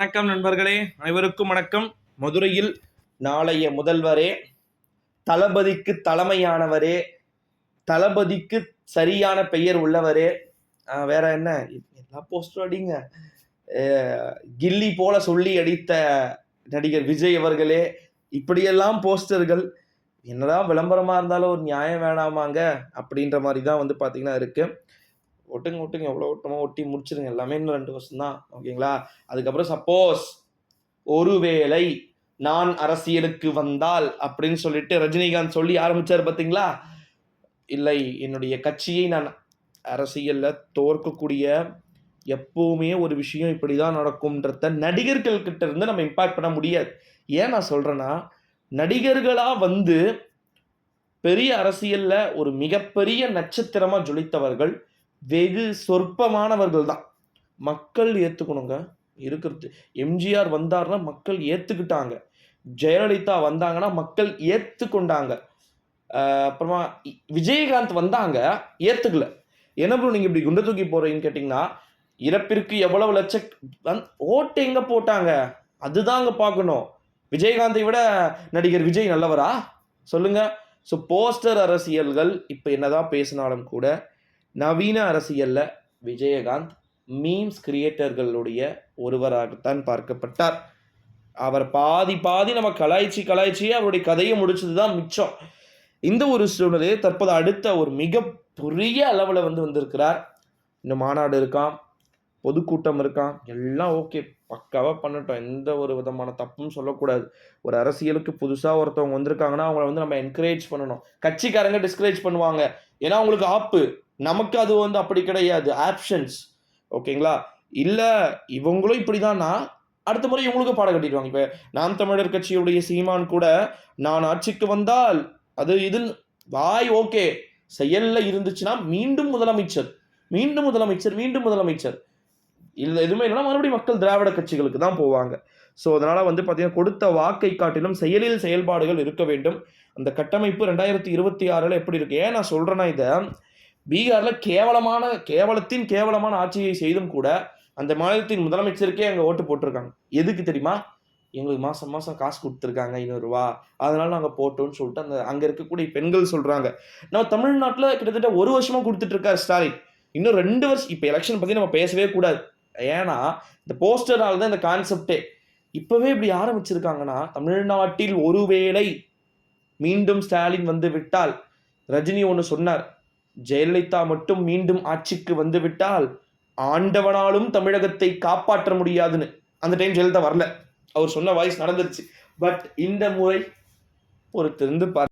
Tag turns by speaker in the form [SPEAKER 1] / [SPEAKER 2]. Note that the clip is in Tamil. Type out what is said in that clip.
[SPEAKER 1] வணக்கம் நண்பர்களே அனைவருக்கும் வணக்கம். மதுரையில் நாளைய முதல்வரே தளபதிக்கு தலைமையானவரே தளபதிக்கு சரியான பெயர் உள்ளவரே. வேற என்ன? எல்லா போஸ்டரும் அடிங்க. கில்லி போல சொல்லி அடித்த நடிகர் விஜய் அவர்களே இப்படியெல்லாம் போஸ்டர்கள் என்னதான் விளம்பரமாக இருந்தாலும் ஒரு நியாயம் வேணாமாங்க அப்படின்ற மாதிரி தான் வந்து பார்த்தீங்கன்னா இருக்குது ஒட்டுங்க ஒட்டுங்க எவ்வளோ ஒட்டுமோ ஒட்டி முடிச்சிருங்க. எல்லாமே இன்னும் ரெண்டு வருஷம் தான். ஓகேங்களா? அதுக்கப்புறம் சப்போஸ் ஒருவேளை நான் அரசியலுக்கு வந்தால் அப்படின்னு சொல்லிட்டு ரஜினிகாந்த் சொல்லி ஆரம்பிச்சார் பார்த்தீங்களா இல்லை என்னுடைய கட்சியை நான் அரசியலில் தோற்கக்கூடிய எப்பவுமே ஒரு விஷயம் இப்படி தான் நடக்கும்ன்றத நடிகர்கள் கிட்ட இருந்து நம்ம இம்பாக்ட் பண்ண முடியாது. ஏன் நான் சொல்கிறேன்னா நடிகர்களாக வந்து பெரிய அரசியலில் ஒரு மிகப்பெரிய நட்சத்திரமாக ஜொலித்தவர்கள் வெகு சொற்பமானவர்கள் தான் மக்கள் ஏற்றுக்கணுங்க இருக்கிறது. எம்ஜிஆர் வந்தார்னா மக்கள் ஏற்றுக்கிட்டாங்க ஜெயலலிதா வந்தாங்கன்னா மக்கள் ஏற்றுக்கொண்டாங்க அப்புறமா விஜயகாந்த் வந்தாங்க ஏற்றுக்கல என்ன ப்ரோ நீங்கள் இப்படி குண்டை தூக்கி போகிறீங்கன்னு கேட்டிங்கன்னா இறப்பிற்கு எவ்வளவு லட்ச வந்- ஓட்டு எங்கே போட்டாங்க? அதுதாங்க பார்க்கணும். விஜயகாந்தை விட நடிகர் விஜய் நல்லவரா? சொல்லுங்கள் ஸோ போஸ்டர் அரசியல்கள் இப்போ என்னதான் பேசினாலும் கூட நவீன அரசியல்ல விஜயகாந்த் மீம்ஸ் கிரியேட்டர்களுடைய ஒருவராகத்தான் பார்க்கப்பட்டார். அவர் பாதி பாதி நம்ம கலாய்ச்சி கலாய்ச்சி அவருடைய கதையை முடிச்சது தான் மிச்சம். இந்த ஒரு சூழ்நிலையை தற்போது அடுத்த ஒரு மிக பெரிய அளவில் வந்து வந்திருக்கிறார். இந்த மாநாடு இருக்கான் பொதுக்கூட்டம் இருக்கான் எல்லாம் ஓகே. பக்காவாக பண்ணட்டும் எந்த ஒரு விதமான தப்பும் சொல்லக்கூடாது. ஒரு அரசியலுக்கு புதுசாக ஒருத்தவங்க வந்திருக்காங்கன்னா அவங்கள வந்து நம்ம என்கரேஜ் பண்ணணும். கட்சிக்காரங்க டிஸ்கரேஜ் பண்ணுவாங்க. ஏன்னா அவங்களுக்கு ஆப்பு. நமக்கு அது வந்து அப்படி கிடையாது. ஆப்ஷன்ஸ் ஓகேங்களா? இல்லை இவங்களும் இப்படிதான்னா அடுத்த முறை இவங்களுக்கு பாடம் கட்டிடுவாங்க இப்போ நாம் தமிழர் கட்சியுடைய சீமான் கூட நான் ஆட்சிக்கு வந்தால் அது இது வாய் ஓகே. செயலில் இருந்துச்சுன்னா மீண்டும் முதலமைச்சர். மீண்டும் முதலமைச்சர் மீண்டும் முதலமைச்சர். இல்லை எதுவுமே இல்லைன்னா மறுபடியும் மக்கள் திராவிட கட்சிகளுக்கு தான் போவாங்க. ஸோ அதனால் வந்து பார்த்தீங்கன்னா கொடுத்த வாக்கை காட்டிலும் செயலில் செயல்பாடுகள் இருக்க வேண்டும். அந்த கட்டமைப்பு ரெண்டாயிரத்தி இருபத்தி ஆறில் எப்படி இருக்குது ஏன் நான் சொல்கிறேன்னா இதை பீகாரில் கேவலமான கேவலத்தின் கேவலமான ஆட்சியை செய்தும் கூட அந்த மாநிலத்தின் முதலமைச்சருக்கே அங்கே ஓட்டு போட்டிருக்காங்க. எதுக்கு தெரியுமா? எங்களுக்கு மாதம் மாதம் காசு கொடுத்துருக்காங்க ஐநூறுரூவா. அதனால நாங்கள் போட்டோம்னு சொல்லிட்டு அந்த அங்கே இருக்கக்கூடிய பெண்கள் சொல்கிறாங்க நம்ம தமிழ்நாட்டில் கிட்டத்தட்ட ஒரு வருஷமாக கொடுத்துட்ருக்காரு ஸ்டாலின். இன்னும் ரெண்டு வருஷம் இப்போ எலெக்ஷன் பற்றி நம்ம பேசவே கூடாது. ஏன்னா இந்த போஸ்டர்னால தான் இந்த கான்செப்டே இப்போவே இப்படி ஆரம்பிச்சிருக்காங்கன்னா தமிழ்நாட்டில் ஒருவேளை மீண்டும் ஸ்டாலின் வந்து விட்டால் ரஜினி ஒன்று சொன்னார். ஜெயலலிதா மட்டும் மீண்டும் ஆட்சிக்கு வந்துவிட்டால் ஆண்டவனாலும் தமிழகத்தை காப்பாற்ற முடியாதுன்னு. அந்த டைம் ஜெயலலிதா வரல. அவர் சொன்ன வாய்ஸ் நடந்துருச்சு. பட் இந்த முறை பொறுத்திருந்து பார்த்து